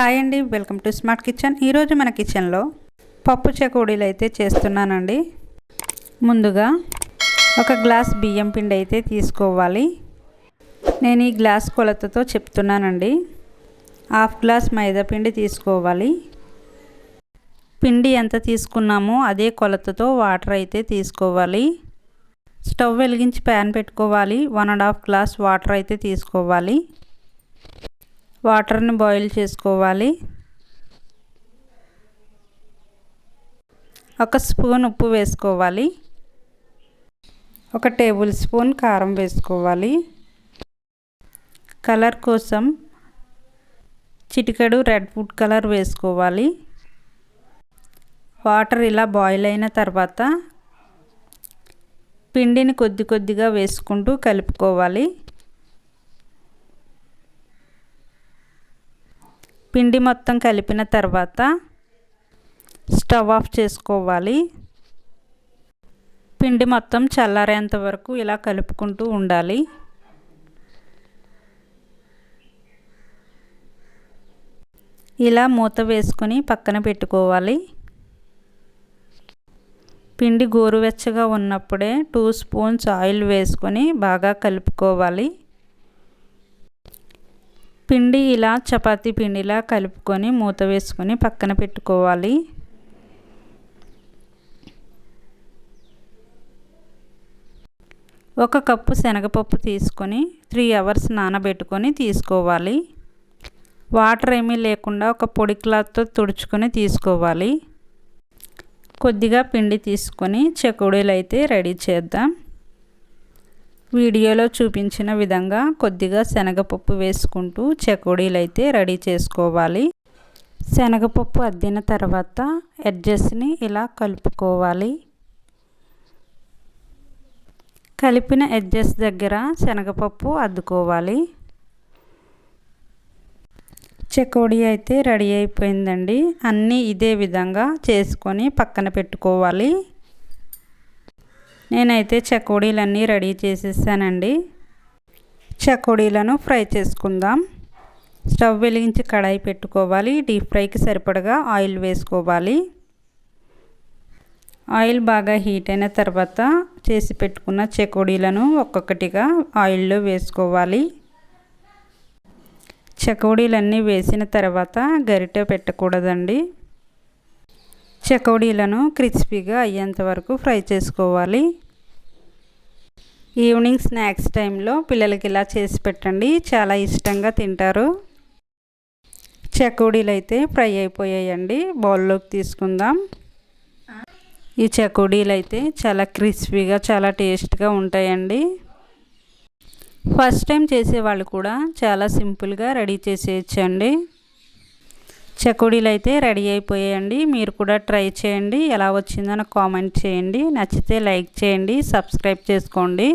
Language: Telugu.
హాయ్ అండి వెల్కమ్ టు స్మార్ట్ కిచెన్. ఈరోజు మన కిచెన్లో పప్పు చెకోడీలు అయితే చేస్తున్నానండి. ముందుగా ఒక గ్లాస్ బియ్యం పిండి అయితే తీసుకోవాలి. నేను ఈ గ్లాస్ కొలతతో చెప్తున్నానండి. హాఫ్ గ్లాస్ మైదా పిండి తీసుకోవాలి. పిండి ఎంత తీసుకున్నామో అదే కొలతతో వాటర్ అయితే తీసుకోవాలి. స్టవ్ వెలిగించి ప్యాన్ పెట్టుకోవాలి. One and half glass water అయితే తీసుకోవాలి. వాటర్ని బాయిల్ చేసుకోవాలి. ఒక స్పూన్ ఉప్పు వేసుకోవాలి. ఒక టేబుల్ స్పూన్ కారం వేసుకోవాలి. కలర్ కోసం చిటికెడు రెడ్ ఫుడ్ కలర్ వేసుకోవాలి. వాటర్ ఇలా బాయిల్ అయిన తర్వాత పిండిని కొద్ది కొద్దిగా వేసుకుంటూ కలుపుకోవాలి. పిండి మొత్తం కలిపిన తర్వాత స్టవ్ ఆఫ్ చేసుకోవాలి. పిండి మొత్తం చల్లారేంత వరకు ఇలా కలుపుకుంటూ ఉండాలి. ఇలా మూత వేసుకొని పక్కన పెట్టుకోవాలి. పిండి గోరువెచ్చగా ఉన్నప్పుడే టూ స్పూన్స్ ఆయిల్ వేసుకొని బాగా కలుపుకోవాలి. పిండి ఇలా చపాతీ పిండిలా కలుపుకొని మూత వేసుకొని పక్కన పెట్టుకోవాలి. ఒక కప్పు శనగపప్పు తీసుకొని త్రీ అవర్స్ నానబెట్టుకొని తీసుకోవాలి. వాటర్ ఏమీ లేకుండా ఒక పొడి క్లాత్తో తుడుచుకొని తీసుకోవాలి. కొద్దిగా పిండి తీసుకొని చెకోడీలు అయితే రెడీ చేద్దాం. వీడియోలో చూపించిన విధంగా కొద్దిగా శనగపప్పు వేసుకుంటూ చెకోడీలు అయితే రెడీ చేసుకోవాలి. శనగపప్పు అద్దిన తర్వాత ఎడ్జెస్ని ఇలా కలుపుకోవాలి. కలిపిన ఎడ్జెస్ దగ్గర శనగపప్పు అద్దుకోవాలి. చెకోడీ అయితే రెడీ అయిపోయిందండి. అన్నీ ఇదే విధంగా చేసుకొని పక్కన పెట్టుకోవాలి. నేనైతే చకోడీలన్నీ రెడీ చేసేసానండి. చకోడీలను ఫ్రై చేసుకుందాం. స్టవ్ వెలిగించి కడాయి పెట్టుకోవాలి. డీప్ ఫ్రైకి సరిపడగా ఆయిల్ వేసుకోవాలి. ఆయిల్ బాగా హీట్ అయిన తర్వాత చేసి పెట్టుకున్న చకోడీలను ఒక్కొక్కటిగా ఆయిల్లో వేసుకోవాలి. చకోడీలన్నీ వేసిన తర్వాత గరిటె పెట్టకూడదండి. చకోడీలను క్రిస్పీగా అయ్యేంత వరకు ఫ్రై చేసుకోవాలి. ఈవినింగ్ స్నాక్స్ టైంలో పిల్లలకి ఇలా చేసి పెట్టండి. చాలా ఇష్టంగా తింటారు. చకోడీలు అయితే ఫ్రై అయిపోయాయండి. బౌల్లోకి తీసుకుందాం. ఈ చకోడీలు అయితే చాలా క్రిస్పీగా చాలా టేస్ట్గా ఉంటాయండి. ఫస్ట్ టైం చేసేవాళ్ళు కూడా చాలా సింపుల్గా రెడీ చేసేయచ్చండి. చకోడీలు అయితే రెడీ అయిపోయాయండి. మీరు కూడా ట్రై చేయండి. ఎలా వచ్చిందో నాకు కామెంట్ చేయండి. నచ్చితే లైక్ చేయండి. సబ్స్క్రైబ్ చేసుకోండి.